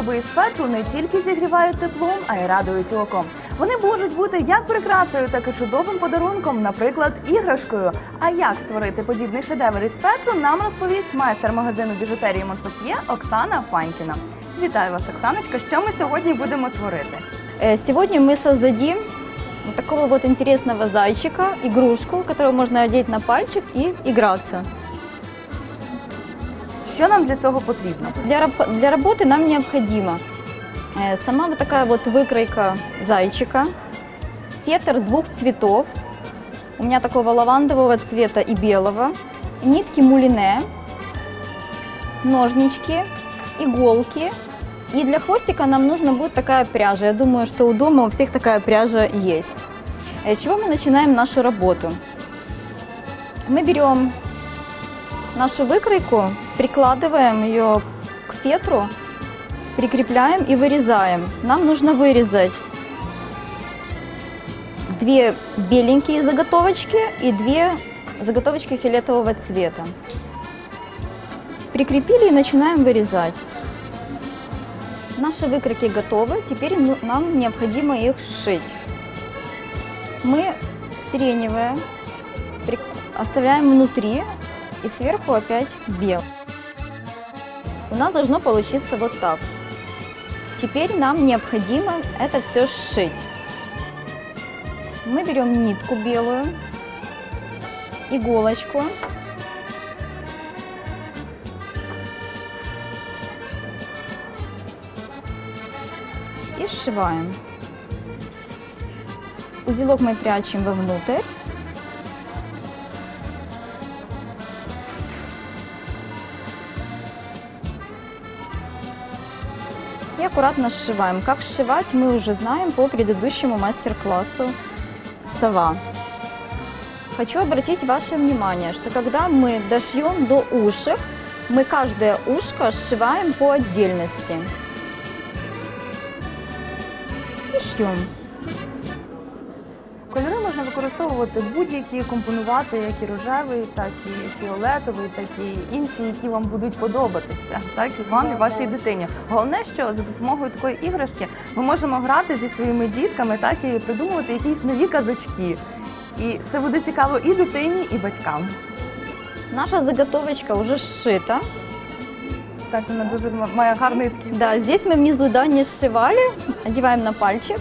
вироби із фетру не тільки зігрівають теплом, а й радують око. Вони можуть бути як прикрасою, так і чудовим подарунком, наприклад, іграшкою. А як створити подібний шедевр із фетру, нам розповість майстер магазину біжутерії Монпосьє Оксана Панькіна. Вітаю вас, Оксаночка. Що ми сьогодні будемо творити? Э, Сегодня мы создадим такого вот интересного зайчика, игрушку, которую можно одеть на пальчик и играться. Що нам для цього потрібно? Для, для работы нам необходимо э, сама вот такая вот выкройка зайчика, фетр двух цветов, у меня такого лавандового цвета и белого, нитки мулине, ножнички, иголки. И для хвостика нам нужна будет такая пряжа. Я думаю, что у дома у всех такая пряжа есть. С чего мы начинаем нашу работу? Мы берем нашу выкройку, прикладываем ее к фетру, прикрепляем и вырезаем. Нам нужно вырезать две беленькие заготовочки и две заготовочки фиолетового цвета. Прикрепили и начинаем вырезать. Наши выкройки готовы, теперь нам необходимо их сшить. Мы сиреневое оставляем внутри и сверху опять бел. У нас должно получиться вот так. Теперь нам необходимо это все сшить. Мы берем нитку белую, иголочку, и сшиваем. Узелок мы прячем вовнутрь. Аккуратно сшиваем. Как сшивать, мы уже знаем по предыдущему мастер-классу «Сова». Хочу обратить ваше внимание, что когда мы дошьем до ушек, мы каждое ушко сшиваем по отдельности. И шьем. Використовувати будь-які, компонувати як і рожевий, так і фіолетовий, так і інші, які вам будуть подобатися, так і вам, і вашій дитині. Головне, що за допомогою такої іграшки ми можемо грати зі своїми дітками, так і придумувати якісь нові казочки. І це буде цікаво і дитині, і батькам. Наша заготовочка уже сшита. Так, вона дуже має гарний такий. Да, здесь мы внизу да, не сшивали, одеваем на пальчик.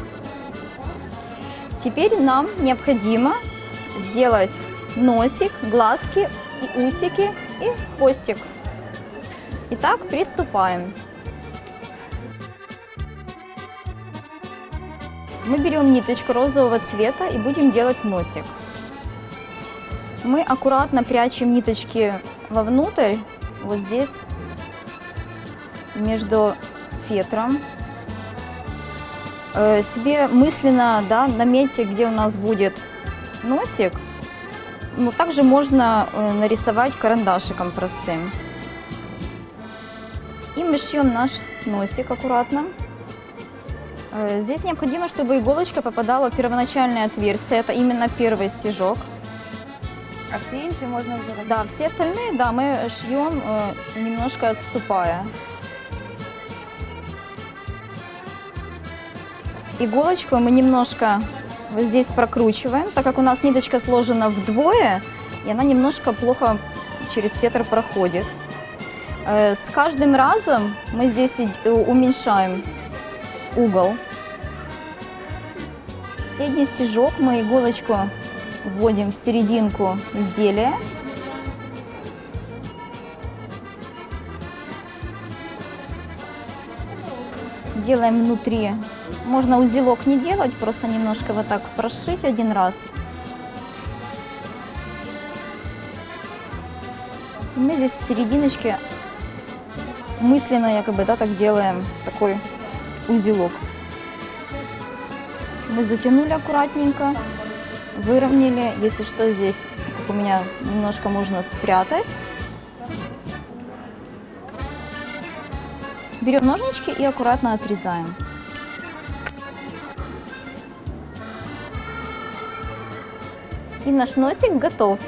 Теперь нам необходимо сделать носик, глазки, и усики и хвостик. Итак, приступаем. Мы берем ниточку розового цвета и будем делать носик. Мы аккуратно прячем ниточки вовнутрь, вот здесь между фетром. Э, Себе мысленно да, наметьте, где у нас будет носик. Но также можно э, нарисовать карандашиком простым. И мы шьем наш носик аккуратно. Э, Здесь необходимо, чтобы иголочка попадала в первоначальное отверстие. Это именно первый стежок. А всі інші можна вже так. Да, все остальные, да, мы шьем э, немножко отступая. Иголочку мы немножко вот здесь прокручиваем, так как у нас ниточка сложена вдвое, и она немножко плохо через фетр проходит. Э, С каждым разом мы здесь э, уменьшаем угол. Средний стежок мы иголочку вводим в серединку изделия. Делаем внутри. Можно узелок не делать, просто немножко вот так прошить один раз. И мы здесь в серединочке мысленно якобы да, так делаем такой узелок. Мы затянули аккуратненько выровняли. Если что, здесь, у меня, немножко можно спрятать. Берем ножнички и аккуратно отрезаем. И наш носик готов.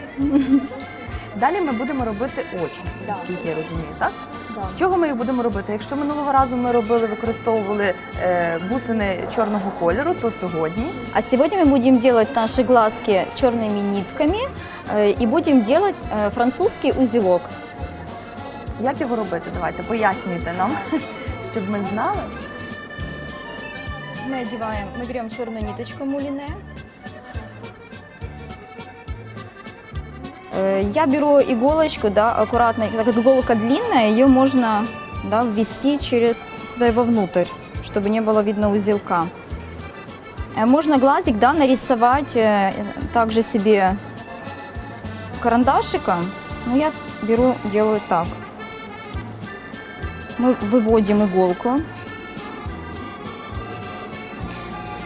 Далі ми будемо робити очі, Да. наскільки я розумію, так? З чого ми їх будемо робити? Якщо минулого разу ми робили, використовували е, бусини чорного кольору, то сьогодні А сегодня мы будем делать наши глазки черными нитками э, и будем делать э, французский узелок. як його робити? Давайте пояснюйте нам, щоб ми знали. Мы одеваем, мы берем черную ниточку мулине. Я беру иголочку, да, аккуратно, так как иголка длинная, ее можно да, ввести через сюда и вовнутрь, чтобы не было видно узелка. Э, Можно глазик да, нарисовать э, также себе карандашиком, но я беру, делаю так. Мы выводим иголку.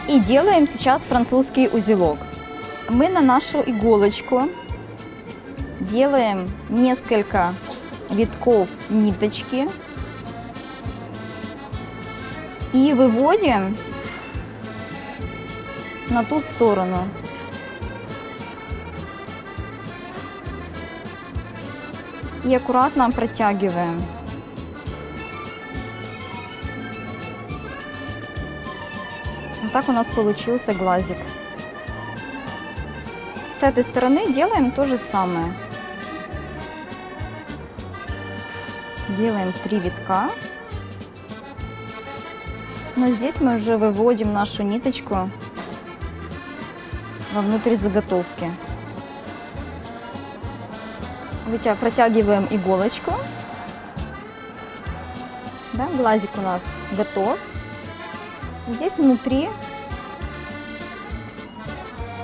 И делаем сейчас французский узелок. Мы на нашу иголочку делаем несколько витков ниточки и выводим на ту сторону. И аккуратно протягиваем. Вот так у нас получился глазик. С этой стороны делаем то же самое. Делаем три витка. Но здесь мы уже выводим нашу ниточку вовнутрь заготовки. Вытя- Протягиваем иголочку. Да, глазик у нас готов. Здесь внутри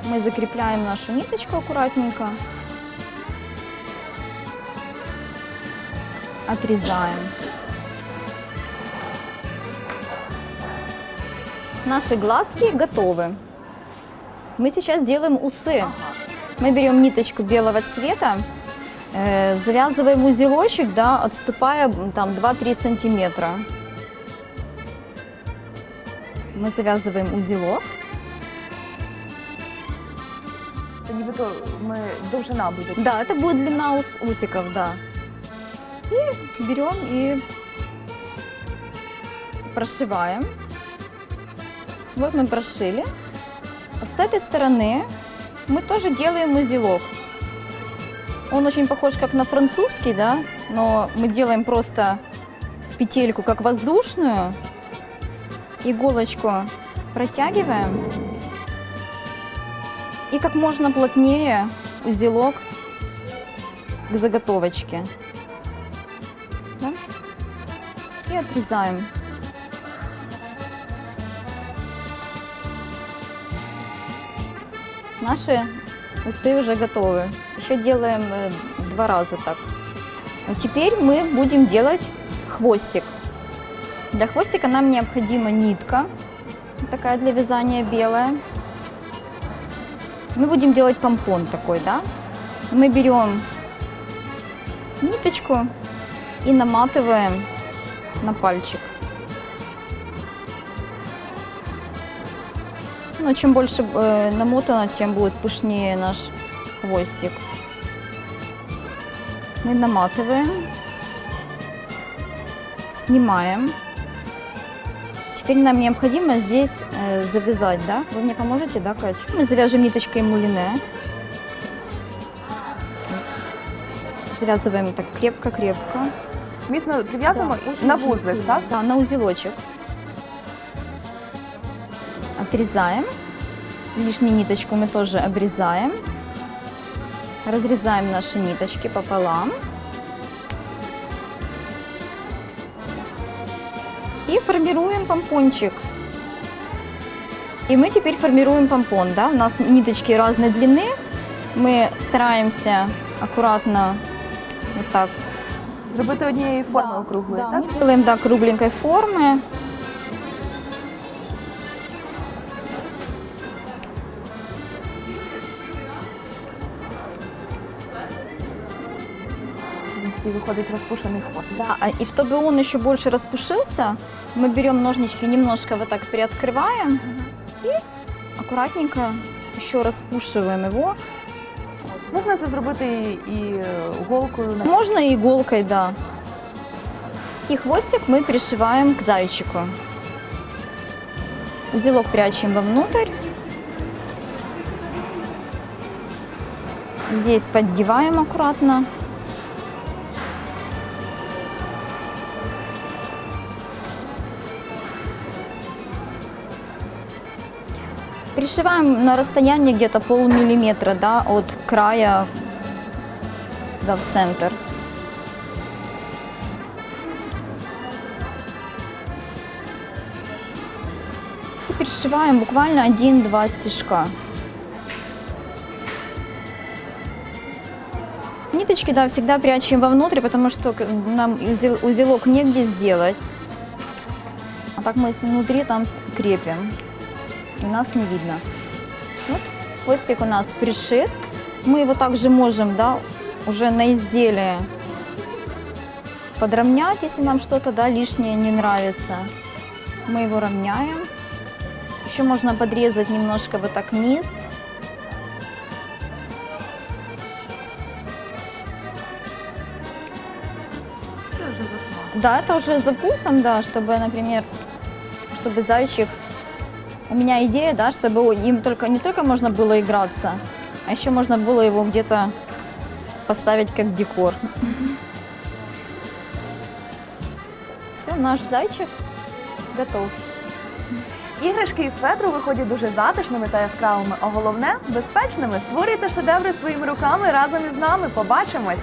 мы закрепляем нашу ниточку аккуратненько. Отрезаем. Наши глазки готовы. Мы сейчас делаем усы. Мы берем ниточку белого цвета, э, завязываем узелочек, да, отступая там 2-3 сантиметра. Мы завязываем узелок. Це нібито ми довжина буде. Да, это будет длина ус- усиков, да. И берем и прошиваем. Вот мы прошили. С этой стороны мы тоже делаем узелок. Он очень похож как на французский, да, но мы делаем просто петельку как воздушную. Иголочку протягиваем. И как можно плотнее узелок к заготовочке. Отрезаем. Наши усы уже готовы. Еще делаем э, два раза так. А теперь мы будем делать хвостик. Для хвостика нам необходима нитка, такая для вязания белая. Мы будем делать помпон такой, да? Мы берем ниточку и наматываем на пальчик. Ну, чем больше э, намотано, тем будет пышнее наш хвостик. Мы наматываем, снимаем. Теперь нам необходимо здесь э, завязать, да? Вы мне поможете, да, Кать? Мы завяжем ниточкой мулине. Завязываем так крепко-крепко. Міцно прив'язуємо Да, на очень вузлик, сильно. так? Да, на узелочек. Отрезаем. Лишнюю ниточку мы тоже обрезаем. Разрезаем наши ниточки пополам. И формируем помпончик. И мы теперь формируем помпон, да? У нас ниточки разной длины. Мы стараемся аккуратно вот так Зробити однієї форми да, округлої, да, так? Мы делаем, да, кругленькой формы. Він такий виходить розпушений хвост. Да, а- и чтобы он еще больше распушился, мы берем ножнички, немножко вот так приоткрываем и аккуратненько еще распушиваем его. Можна це зробити і, і голкою. Можно и иголкой, да. И хвостик мы пришиваем к зайчику. Узелок прячем вовнутрь. Здесь поддеваем аккуратно. Пришиваем на расстоянии где-то полмиллиметра да, от края сюда в центр. И пришиваем буквально один-два стежка. Ниточки, да, всегда прячем вовнутрь, потому что нам узел- узелок негде сделать. А так мы внутри там крепим, и нас не видно. Вот, хвостик у нас пришит. Мы его также можем, да, уже на изделие подровнять, если нам что-то, да, лишнее не нравится. Мы его равняем. Еще можно подрезать немножко вот так низ. За смак. Да, это уже за вкусом, да, чтобы, например, чтобы зайчик... У меня идея, да, чтобы им только не только можно было играться, а еще можно было его где-то поставить как декор. Все, наш зайчик готов. Іграшки із фетру виходять дуже затишними та яскравими, а головне безпечними. Створюйте шедеври своїми руками разом із нами. Побачимось!